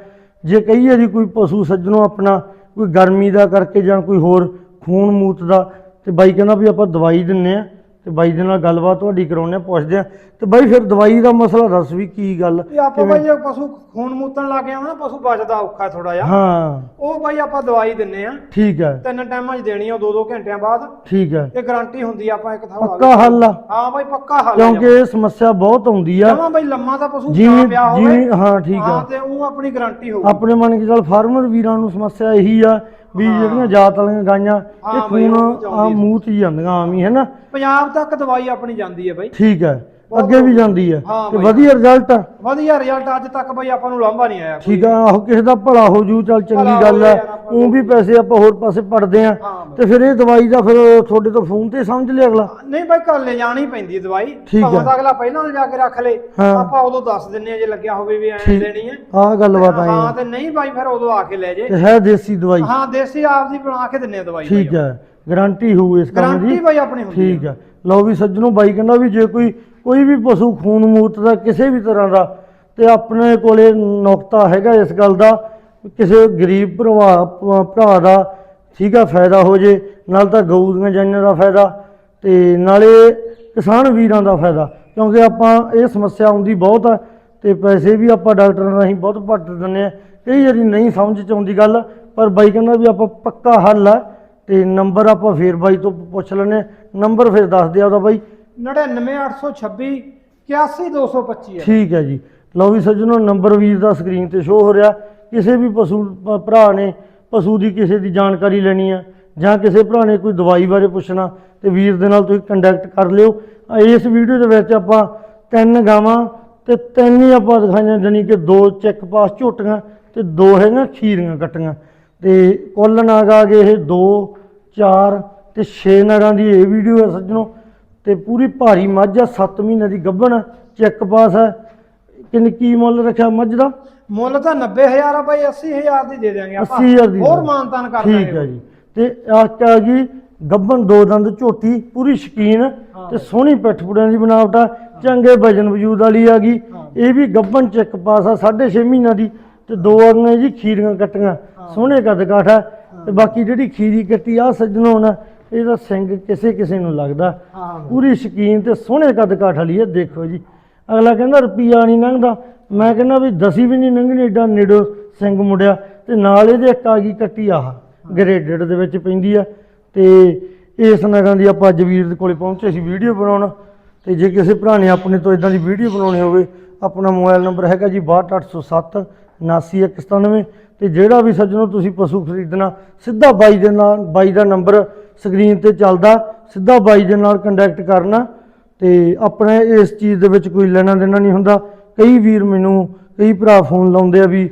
ਜੇ ਕਹੀਏ ਜੀ ਕੋਈ ਪਸ਼ੂ ਸੱਜਣੋਂ ਆਪਣਾ ਕੋਈ ਗਰਮੀ ਦਾ ਕਰਕੇ ਜਾਂ ਕੋਈ ਹੋਰ ਖੂਨ ਮੂਤ ਦਾ, ਤੇ ਬਾਈ ਕਹਿੰਦਾ ਵੀ ਆਪਾਂ ਦਵਾਈ ਦਿੰਨੇ ਆ। ਤੇ ਬਾਈ ਦੇ ਨਾਲ ਗੱਲਬਾਤ ਤੁਹਾਡੀ ਕਰਾਉਣੇ ਆ ਪੁੱਛਦੇ ਆ ਤੇ ਬਾਈ ਫਿਰ ਦਵਾਈ ਦਾ ਮਸਲਾ ਦੱਸ ਵੀ ਕੀ ਗੱਲ ਇਹ ਆਪਾਂ ਬਾਈ ਜੇ ਪਸ਼ੂ ਖੂਨ ਮੂਤਣ ਲੱਗ ਗਿਆ ਨਾ ਪਸ਼ੂ ਬਚਦਾ ਔਖਾ ਥੋੜਾ ਜਿਹਾ। ਹਾਂ। ਉਹ ਬਾਈ ਆਪਾਂ ਦਵਾਈ ਦਿੰਨੇ ਆ। ਠੀਕ ਹੈ। ਤਿੰਨ ਟਾਈਮਾਂ 'ਚ ਦੇਣੀ ਆ 2-2 ਘੰਟਿਆਂ ਬਾਅਦ। ਠੀਕ ਹੈ। ਇਹ ਗਾਰੰਟੀ ਹੁੰਦੀ ਆ ਆਪਾਂ ਇੱਕ ਥਾਂ ਪੱਕਾ ਹੱਲ ਆ। ਹਾਂ ਬਾਈ ਪੱਕਾ ਹੱਲ ਕਿਉਂਕਿ ਇਹ ਸਮੱਸਿਆ ਬਹੁਤ ਆਉਂਦੀ ਆ। ਜਮਾ ਬਾਈ ਲੰਮਾ ਤਾਂ ਪਸ਼ੂ ਜਿਵੇਂ ਨਾ ਪਿਆ ਹੋਵੇ। ਜਿਵੇਂ ਹਾਂ ਠੀਕ ਹਾਂ ਆ ਤੇ ਉਹ ਆਪਣੀ ਗਾਰੰਟੀ ਹੋਊਗੀ। ਆਪਣੇ ਮਨ ਕੇ ਚੱਲ ਫਾਰਮਰ ਵੀਰਾਂ ਨੂੰ ਸਮੱਸਿਆ ਇਹੀ ਆ ਵੀ ਜਿਹੜੀਆਂ ਜਾਤ ਵਾਲੀਆਂ ਗਾਈਆਂ ਇਹ ਖੂਨ ਆ। ਮੂੰਹ ਚ ਹੀ ਜਾਂਦੀਆਂ ਆਮ ਹੀ ਹੈ ਨਾ? ਪੰਜਾਬ ਤੱਕ ਦਵਾਈ ਆਪਣੀ ਜਾਂਦੀ ਹੈ ਬਾਈ। ਠੀਕ ਹੈ। ਅੱਗੇ ਵੀ ਜਾਂਦੀ ਹੈ ਹਾਂ ਤੇ ਬਈ। ਵਧੀਆ ਰਿਜ਼ਲਟ ਆ। ਵਧੀਆ ਰਿਜ਼ਲਟ ਅੱਜ ਤੱਕ ਬਾਈ ਆਪਾਂ ਨੂੰ ਲਾਂਭਾ ਨਹੀਂ ਆਇਆ। ਠੀਕ ਆ ਆਹੋ ਕਿਸੇ ਦਾ ਭਲਾ ਹੋ ਜੂ ਚੱਲ ਚੰਗੀ ਗੱਲ ਹੋਵੇ ਹੈ ਯਾਰ ਆਪਾਂ ਉਹ ਵੀ ਪੈਸੇ ਆਪਾਂ ਹੋਰ ਪਾਸੇ ਪੜਦੇ ਆ। ਹਾਂ ਬਈ। ਤੇ ਫਿਰ ਇਹ ਦਵਾਈ ਦਾ ਫਿਰ ਤੁਹਾਡੇ ਤੋਂ ਫੋਨ ਤੇ ਸਮਝ ਲਿਆ ਅਗਲਾ? ਨਹੀਂ ਬਾਈ ਘਰ ਲੈ ਜਾਣੀ ਪੈਂਦੀ ਹੈ ਦਵਾਈ। ਠੀਕ ਭਾਵੇਂ ਹੈ। ਤਾਂ ਅਗਲਾ ਪਹਿਲਾਂ ਲਿਜਾ ਕੇ ਰੱਖ ਲੇ। ਹਾਂ। ਆਪਾਂ ਉਦੋਂ ਦੱਸ ਦਿੰਨੇ ਆ ਜੇ ਲੱਗਿਆ ਹੋਵੇ ਵੀ ਐਂ ਠੀਕ। ਲੈਣੀ ਹੈ ਆਹ ਗੱਲਬਾਤ ਆਈ ਹਾਂ ਆ ਤੇ ਨਹੀਂ ਬਾਈ ਫਿਰ ਉਦੋਂ ਆ ਕੇ ਲੈ ਜੇ। ਤੇ ਹੈ ਦੇਸੀ ਦਵਾਈ। ਹਾਂ ਦੇਸੀ ਆਪ ਦੀ ਬਣਾ ਕੇ ਦਿੰਨੇ ਆ ਦਵਾਈ ਠੀਕ ਹੈ ਗਾਰੰਟੀ ਹੋਊ ਇਸ ਕੰਮ ਦੀ। ਗਾਰੰਟੀ ਬਾਈ ਆਪਣੀ ਹੁੰਦੀ ਠੀਕ ਹੈ ਲਓ ਵੀ ਸੱਜਣੋ ਬਾਈ ਕਹਿੰਦਾ ਵੀ ਜੇ ਕੋਈ ਕੋਈ ਵੀ ਪਸ਼ੂ ਖੂਨ ਮੂਤ ਦਾ ਕਿਸੇ ਵੀ ਤਰ੍ਹਾਂ ਦਾ ਤੇ ਆਪਣੇ ਕੋਲੇ ਨੁਕਤਾ ਹੈਗਾ ਇਸ ਗੱਲ ਦਾ ਕਿਸੇ ਗਰੀਬ ਭਰਾ ਭਰਾ ਦਾ ਠੀਕ ਆ, ਫਾਇਦਾ ਹੋ ਜੇ, ਨਾਲ ਤਾਂ ਗਊ ਦੀਆਂ ਜਾਨਾਂ ਦਾ ਫਾਇਦਾ ਤੇ ਨਾਲੇ ਕਿਸਾਨ ਵੀਰਾਂ ਦਾ ਫਾਇਦਾ, ਕਿਉਂਕਿ ਆਪਾਂ ਇਹ ਸਮੱਸਿਆ ਆਉਂਦੀ ਬਹੁਤ ਆ ਤੇ ਪੈਸੇ ਵੀ ਆਪਾਂ ਡਾਕਟਰਾਂ ਰਾਹੀਂ ਬਹੁਤ ਭੱਟ ਦਿੰਦੇ ਆ ਕਈ ਵਾਰੀ ਨਹੀਂ ਸਮਝ ਚ ਆਉਂਦੀ ਗੱਲ, ਪਰ ਬਾਈ ਕਹਿੰਦਾ ਵੀ ਆਪਾਂ ਪੱਕਾ ਹੱਲ ਆ ਤੇ ਨੰਬਰ ਆਪਾਂ ਫੇਰ ਬਾਈ ਤੋਂ ਪੁੱਛ ਲੈਨੇ ਆ। ਨੰਬਰ ਫਿਰ ਦੱਸ ਦਿਆ ਉਹਦਾ ਬਾਈ 99826 81225 ਹੈ। ਠੀਕ ਹੈ ਜੀ। ਲਓ ਵੀ ਸੱਜਣੋ ਨੰਬਰ ਵੀਰ ਦਾ ਸਕਰੀਨ ਤੇ ਸ਼ੋ ਹੋ ਰਿਹਾ। ਕਿਸੇ ਵੀ ਪਸ਼ੂ ਭ- ਭਰਾ ਨੇ ਪਸ਼ੂ ਦੀ ਕਿਸੇ ਦੀ ਜਾਣਕਾਰੀ ਲੈਣੀ ਆ ਜਾਂ ਕਿਸੇ ਭਰਾ ਨੇ ਕੋਈ ਦਵਾਈ ਬਾਰੇ ਪੁੱਛਣਾ ਤੇ ਵੀਰ ਦੇ ਨਾਲ ਤੁਸੀਂ ਕੰਟੈਕਟ ਕਰ ਲਿਓ। ਆ, ਇਸ ਵੀਡੀਓ ਦੇ ਵਿੱਚ ਆਪਾਂ ਤਿੰਨ ਗਾਵਾਂ ਤੇ ਤਿੰਨ ਹੀ ਆਪਾਂ ਦਿਖਾਈਆਂ, ਜਾਣੀ ਕਿ ਦੋ ਚੈੱਕ ਪਾਸ ਝੋਟੀਆਂ ਤੇ ਦੋ ਹੈਗੀਆਂ ਖੀਰੀਆਂ ਕੱਟੀਆਂ। ਤੇ ਕੁੱਲ ਨਾਗ ਆ ਗਏ ਇਹ 2 4 ਤੇ 6 ਨਗਾਂ ਦੀ ਇਹ ਵੀਡੀਓ ਹੈ ਸੱਜਣੋ। ਤੇ ਪੂਰੀ ਭਾਰੀ ਮੱਝ ਆ 7 ਮਹੀਨੇ ਦੀ ਗੱਭਣ ਚੈੱਕ ਪਾਸ ਹੈ ਕਿੰਨੀ ਕੀ ਮੁੱਲ ਰੱਖਿਆ ਮੱਝ ਦਾ? ਮੁੱਲ ਤਾਂ 90000 ਆ ਬਾਈ 80000 ਦੀ ਦੇ ਦਿਆਂਗੇ ਆਪਾਂ। 80000 ਦੀ ਹੋਰ। ਮਾਨਤਾਨ ਕਰ ਠੀਕ ਦਾਂਗੇ ਹੈ ਜੀ। ਤੇ ਆਹ ਆ ਗਈ ਗੱਭਣ ਦੋ ਦੰਦ ਝੋਟੀ ਪੂਰੀ ਸ਼ਕੀਨ ਤੇ ਸੋਹਣੀ ਪਿੱਠਪੁੜਿਆਂ ਦੀ ਬਣਾਵਟ ਆ। ਚੰਗੇ ਵਜਨ ਵਜੂਦ ਵਾਲੀ ਆ ਗਈ। ਇਹ ਵੀ ਗੱਭਣ ਚੈੱਕ ਪਾਸ ਆ 6.5 ਮਹੀਨਿਆਂ ਦੀ। ਤੇ ਦੋ ਆਗੀਆਂ ਜੀ ਖੀਰੀਆਂ ਕੱਟੀਆਂ। ਸੋਹਣੇ ਕੱਦ ਕਾਠ ਤੇ ਬਾਕੀ ਜਿਹੜੀ ਖੀਰੀ ਕੱਟੀ ਆ ਸੱਜਣੋਂ ਨਾ ਇਹਦਾ ਸਿੰਘ ਕਿਸੇ ਕਿਸੇ ਨੂੰ ਲੱਗਦਾ। ਹਾਂ। ਪੂਰੀ ਸ਼ਕੀਨ ਤੇ ਸੋਹਣੇ ਕੱਦ ਕਾਠ ਵਾਲੀ ਹੈ ਦੇਖੋ ਜੀ। ਅਗਲਾ ਕਹਿੰਦਾ ਰੁਪਈਆ ਨਹੀਂ ਲੰਘਦਾ। ਮੈਂ ਕਹਿੰਦਾ ਵੀ ਦਸੀ ਵੀ ਨਹੀਂ ਲੰਘਣੀ ਏਡਾ ਨੇੜੋ ਸਿੰਘ ਮੁੜਿਆ ਤੇ ਨਾਲ ਇਹਦੇ ਇੱਕ ਆ ਗਈ ਕੱਟੀ ਆਹ ਗ੍ਰੇਡਡ ਦੇ ਵਿੱਚ ਪੈਂਦੀ ਆ। ਤੇ ਇਸ ਨਗਾਂ ਦੀ ਆਪਾਂ ਅੱਜ ਵੀਰ ਦੇ ਕੋਲੇ ਪਹੁੰਚੇ ਸੀ ਵੀਡੀਓ ਬਣਾਉਣ। ਤੇ ਜੇ ਕਿਸੇ ਭਰਾ ਨੇ ਆਪਣੇ ਤੋਂ ਇਦਾਂ ਦੀ ਵੀਡੀਓ ਬਣਾਉਣੀ ਹੋਵੇ ਆਪਣਾ ਮੋਬਾਈਲ ਨੰਬਰ ਹੈਗਾ ਜੀ 62807 79197 ਤੇ ਜਿਹੜਾ ਵੀ ਸੱਜਣੋ ਤੁਸੀਂ ਪਸ਼ੂ ਖਰੀਦਣਾ ਸਿੱਧਾ ਬਾਈ ਦੇ ਨਾਲ ਬਾਈ ਦਾ ਨੰਬਰ ਸਕਰੀਨ ਤੇ ਚੱਲਦਾ, ਸਿੱਧਾ ਬਾਈ ਦੇ ਨਾਲ ਕੰਟੈਕਟ ਕਰਨਾ ਤੇ ਆਪਣੇ ਇਸ ਚੀਜ਼ ਦੇ ਵਿੱਚ ਕੋਈ ਲੈਣਾ ਦੇਣਾ ਨਹੀਂ ਹੁੰਦਾ। ਕਈ ਵੀਰ ਮੈਨੂੰ, ਕਈ ਭਰਾ ਫੋਨ ਲਾਉਂਦੇ ਆ ਵੀ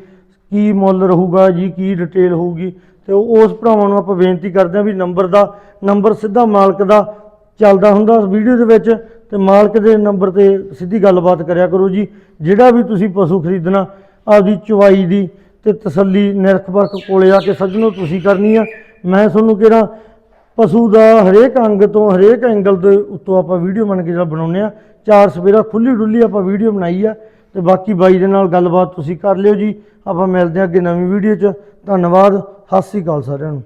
ਕੀ ਮੁੱਲ ਰਹੂਗਾ ਜੀ, ਕੀ ਡਿਟੇਲ ਹੋਊਗੀ। ਤੇ ਉਸ ਭਰਾਵਾਂ ਨੂੰ ਆਪਾਂ ਬੇਨਤੀ ਕਰਦੇ ਆ ਵੀ ਨੰਬਰ ਦਾ ਨੰਬਰ ਸਿੱਧਾ ਮਾਲਕ ਦਾ ਚੱਲਦਾ ਹੁੰਦਾ ਵੀਡੀਓ ਦੇ ਵਿੱਚ ਤੇ ਮਾਲਕ ਦੇ ਨੰਬਰ ਤੇ ਸਿੱਧੀ ਗੱਲਬਾਤ ਕਰਿਆ ਕਰੋ ਜੀ। ਜਿਹੜਾ ਵੀ ਤੁਸੀਂ ਪਸ਼ੂ ਖਰੀਦਣਾ, ਆਪਦੀ ਚੁਵਾਈ ਦੀ ਤੇ ਤਸੱਲੀ, ਨਿਰਖ ਪਰਖ ਕੋਲੇ ਆ ਕੇ ਸੱਜਣੋ, ਤੁਸੀਂ ਕਰਨੀ ਆ। ਮੈਂ ਤੁਹਾਨੂੰ ਕਿਹੜਾ ਪਸ਼ੂ ਦਾ ਹਰੇਕ ਅੰਗ ਤੋਂ ਹਰੇਕ ਐਂਗਲ ਦੇ ਉੱਤੋਂ ਆਪਾਂ ਵੀਡੀਓ ਬਣ ਕੇ ਜਿਹੜਾ ਬਣਾਉਂਦੇ ਆ ਚਾਰ ਸਵੇਰਾ ਖੁੱਲੀ ਡੁੱਲੀ ਆਪਾਂ ਵੀਡੀਓ ਬਣਾਈ ਆ ਤੇ ਬਾਕੀ ਬਾਈ ਦੇ ਨਾਲ ਗੱਲਬਾਤ ਤੁਸੀਂ ਕਰ ਲਿਓ ਜੀ। ਆਪਾਂ ਮਿਲਦੇ ਆ ਅੱਗੇ ਨਵੀਂ ਵੀਡੀਓ 'ਚ। ਧੰਨਵਾਦ। ਸਤਿ ਸ੍ਰੀ ਅਕਾਲ ਸਾਰਿਆਂ ਨੂੰ।